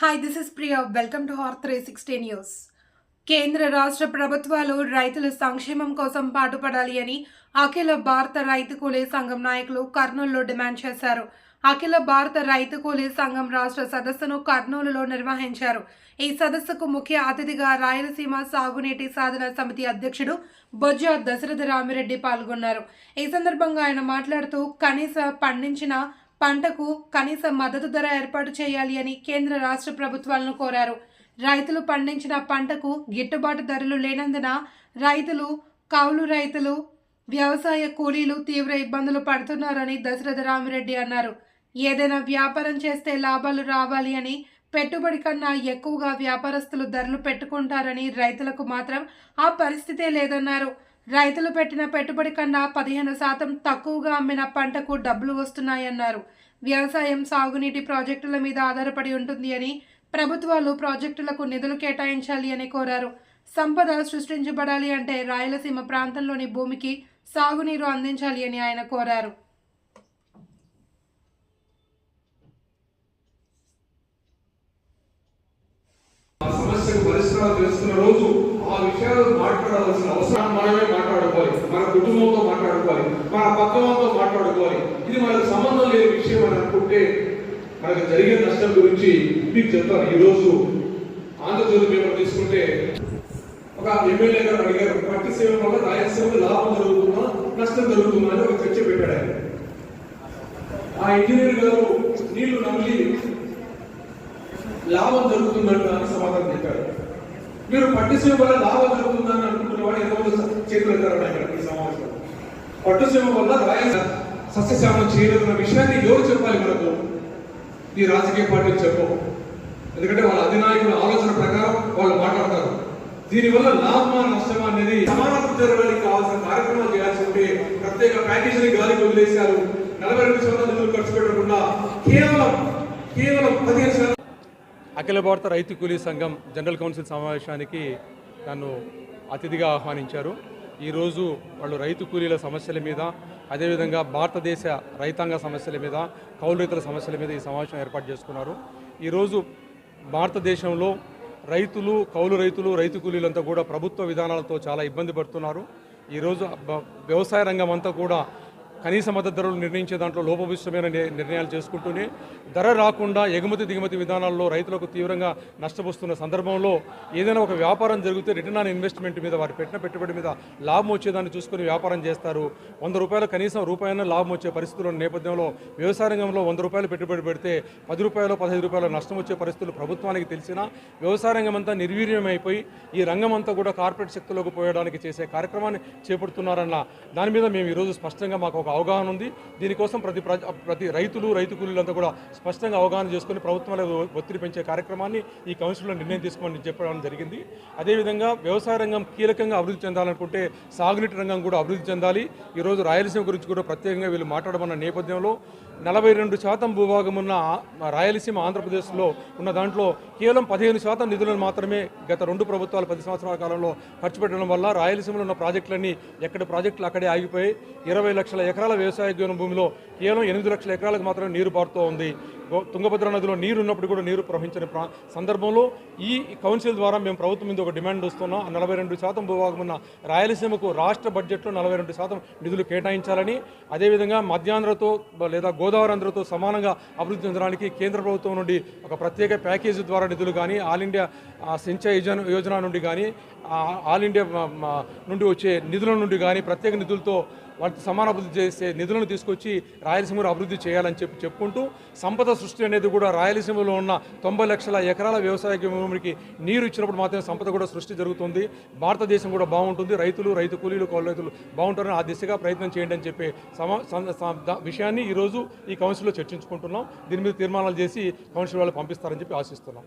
Hi this is Priya welcome to hour three sixty news కేంద్ర రాష్ట్ర ప్రభుత్వాలు రైతుల సంక్షేమం కోసం పాటుపడాలి అని అఖిల భారత రైతు కూలీ సంఘం నాయకులు కర్నూలులో డిమాండ్ చేశారు. అఖిల భారత రైతు కూలీ సంఘం రాష్ట్ర సదస్సును కర్నూలులో నిర్వహించారు. ఈ సదస్సుకు ముఖ్య అతిథిగా రాయలసీమ సాగునీటి సాధన సమితి అధ్యక్షుడు బొజ్జ దశరథ రామిరెడ్డి పాల్గొన్నారు. ఈ సందర్భంగా ఆయన మాట్లాడుతూ కనీస పండించిన పంటకు కనీస మద్దతు ధర ఏర్పాటు చేయాలి అని కేంద్ర రాష్ట్ర ప్రభుత్వాలను కోరారు. రైతులు పండించిన పంటకు గిట్టుబాటు ధరలు లేనందున రైతులు కౌలు రైతులు వ్యవసాయ కూలీలు తీవ్ర ఇబ్బందులు పడుతున్నారని దశరథ రామిరెడ్డి అన్నారు. ఏదైనా వ్యాపారం చేస్తే లాభాలు రావాలి అని పెట్టుబడి కన్నా ఎక్కువగా వ్యాపారస్తులు ధరలు పెట్టుకుంటారని రైతులకు మాత్రం ఆ పరిస్థితే లేదన్నారు. రైతులు పెట్టిన పెట్టుబడి కన్నా పదిహేను శాతం తక్కువగా అమ్మిన పంటకు డబ్బులు వస్తున్నాయన్నారు. వ్యవసాయం సాగునీటి ప్రాజెక్టుల మీద ఆధారపడి ఉంటుంది అని ప్రభుత్వాలు ప్రాజెక్టులకు నిధులు కేటాయించాలి అని కోరారు. సంపద సృష్టించబడాలి అంటే రాయలసీమ ప్రాంతంలోని భూమికి సాగునీరు అందించాలి అని ఆయన కోరారు ఆ సమస్యకు తెలుసుకున్న రోజు ఆ విషయాలు మాట్లాడాల్సిన అవసరం మనమే మాట్లాడుకోవాలి. మన కుటుంబంతో మాట్లాడుకోవాలి. మన పక్క వాళ్ళతో మాట్లాడుకోవాలి. ఇది మనకు సంబంధం లేని విషయం అని అనుకుంటే మనకు జరిగే నష్టం గురించి మీకు చెప్తాను. ఈ రోజు ఆంధ్రజ్యోతి పేపర్ తీసుకుంటే ఒక ఎమ్మెల్యే గారు అడిగారు పట్టి సేవ వల్ల రాయలసీమకు లాభం జరుగుతుందా? నష్టం జరుగుతుందా? అని ఒక చర్చ పెట్టాడు ఆయన. ఆ ఇంజనీర్ గారు నీళ్ళు నమ్మి లాభం జరుగుతుందని సమాధానం చెప్పారు మీరు పట్టుసీమ వల్ల లాభం జరుగుతుందని అనుకుంటున్న వాడు ఎంతమంది చేతులు ఎత్తారని ఇక్కడ పట్టుసీమ వల్ల రాయల సస్యశ్యామం చేయలేదన్న విషయాన్ని ఎవరు చెప్పాలి మనకు? ఈ రాజకీయ పార్టీలు చెప్పవు. ఎందుకంటే వాళ్ళ అధినాయకుల ఆలోచన ప్రకారం వాళ్ళు మాట్లాడతారు. దీనివల్ల లాభమా నష్టమా అనేది సమానత్వం జరగడానికి కావాల్సిన కార్యక్రమాలు చేయాల్సి ఉంటే ప్రత్యేక ప్యాకేజీని గాలికి వదిలేశారు. నలభై రెండు శాతం నిధులు ఖర్చు పెట్టకుండా కేవలం కేవలం పదిహేను శాతం అఖిల భారత రైతు కూలీ సంఘం జనరల్ కౌన్సిల్ సమావేశానికి నన్ను అతిథిగా ఆహ్వానించారు. ఈరోజు వాళ్ళు రైతు కూలీల సమస్యల మీద అదేవిధంగా భారతదేశ రైతాంగ సమస్యల మీద కౌలు రైతుల సమస్యల మీద ఈ సమావేశం ఏర్పాటు చేసుకున్నారు. ఈరోజు భారతదేశంలో రైతులు కౌలు రైతులు రైతు కూలీలంతా కూడా ప్రభుత్వ విధానాలతో చాలా ఇబ్బంది పడుతున్నారు. ఈరోజు వ్యవసాయ రంగం అంతా కూడా కనీస మద్దతు ధరలు నిర్ణయించే దాంట్లో లోపభూయిష్టమైన నిర్ణయాలు చేసుకుంటూనే ధర రాకుండా ఎగుమతి దిగుమతి విధానాల్లో రైతులకు తీవ్రంగా నష్టపోస్తున్న సందర్భంలో ఏదైనా ఒక వ్యాపారం జరిగితే రిటర్న్ ఆన్ ఇన్వెస్ట్మెంట్ మీద వారు పెట్టిన పెట్టుబడి మీద లాభం వచ్చేదాన్ని చూసుకుని వ్యాపారం చేస్తారు. వంద రూపాయలు కనీసం రూపాయన లాభం వచ్చే పరిస్థితుల నేపథ్యంలో వ్యవసాయ రంగంలో వంద రూపాయలు పెట్టుబడి పెడితే పది రూపాయలు పదహైదు రూపాయలు నష్టం వచ్చే పరిస్థితులు ప్రభుత్వానికి తెలిసినా వ్యవసాయ రంగం అంతా నిర్వీర్యమైపోయి ఈ రంగం అంతా కూడా కార్పొరేట్ శక్తులకు పోయడానికి చేసే కార్యక్రమాన్ని చేపడుతున్నారన్న దాని మీద మేము ఈరోజు స్పష్టంగా మాకు ఒక అవగాహన ఉంది. దీనికోసం ప్రతి ప్రతి రైతులు రైతు కూలీలంతా కూడా స్పష్టంగా అవగాహన చేసుకొని ప్రభుత్వాల ఒత్తిడి పెంచే కార్యక్రమాన్ని ఈ కౌన్సిల్లో నిర్ణయం తీసుకోమని చెప్పడం జరిగింది. అదేవిధంగా వ్యవసాయ రంగం కీలకంగా అభివృద్ధి చెందాలనుకుంటే సాగునీటి రంగం కూడా అభివృద్ధి చెందాలి. ఈరోజు రాయలసీమ గురించి కూడా ప్రత్యేకంగా వీళ్ళు మాట్లాడమన్న నేపథ్యంలో నలభై రెండు శాతం భూభాగం ఉన్న రాయలసీమ ఆంధ్రప్రదేశ్లో ఉన్న దాంట్లో కేవలం పదిహేను శాతం నిధులను మాత్రమే గత రెండు ప్రభుత్వాలు పది సంవత్సరాల కాలంలో ఖర్చు పెట్టడం వల్ల రాయలసీమలో ఉన్న ప్రాజెక్టులన్నీ ఎక్కడ ప్రాజెక్టులు అక్కడే ఆగిపోయి ఇరవై లక్షల ఎకరాల వ్యవసాయ భూమిలో కేవలం ఎనిమిది లక్షల ఎకరాలకు మాత్రమే నీరు పారుతూ ఉంది. తుంగభద్ర నదిలో నీరు ఉన్నప్పుడు కూడా నీరు ప్రవహించని ప్రా సందర్భంలో ఈ కౌన్సిల్ ద్వారా మేము ప్రభుత్వం మీద ఒక డిమాండ్ వస్తున్నాం. నలభై రెండు శాతం భూభాగం ఉన్న రాయలసీమకు రాష్ట్ర బడ్జెట్లో నలభై రెండు శాతం నిధులు కేటాయించాలని అదేవిధంగా మధ్యాంధ్రతో లేదా గోదావరి ఆంధ్రతో సమానంగా అభివృద్ధి చెందడానికి కేంద్ర ప్రభుత్వం నుండి ఒక ప్రత్యేక ప్యాకేజీ ద్వారా నిధులు కానీ ఆల్ ఇండియా సించాయి యోజన యోజన నుండి కానీ ఆల్ ఇండియా నుండి వచ్చే నిధుల నుండి కానీ ప్రత్యేక నిధులతో వాటి సమాన అభివృద్ధి చేసే నిధులను తీసుకొచ్చి రాయలసీమలో అభివృద్ధి చేయాలని చెప్పి చెప్పుకుంటూ సంపద సృష్టి అనేది కూడా రాయలసీమలో ఉన్న తొంభై లక్షల ఎకరాల వ్యవసాయ భూమికి నీరు ఇచ్చినప్పుడు మాత్రమే సంపద కూడా సృష్టి జరుగుతుంది. భారతదేశం కూడా బాగుంటుంది. రైతులు రైతు కూలీలు కౌలు రైతులు బాగుంటారని ఆ దిశగా ప్రయత్నం చేయండి అని చెప్పే సమా విషయాన్ని ఈరోజు ఈ కౌన్సిల్లో చర్చించుకుంటున్నాం. దీని మీద తీర్మానాలు చేసి కౌన్సిల్ వాళ్ళు పంపిస్తారని చెప్పి ఆశిస్తున్నాం.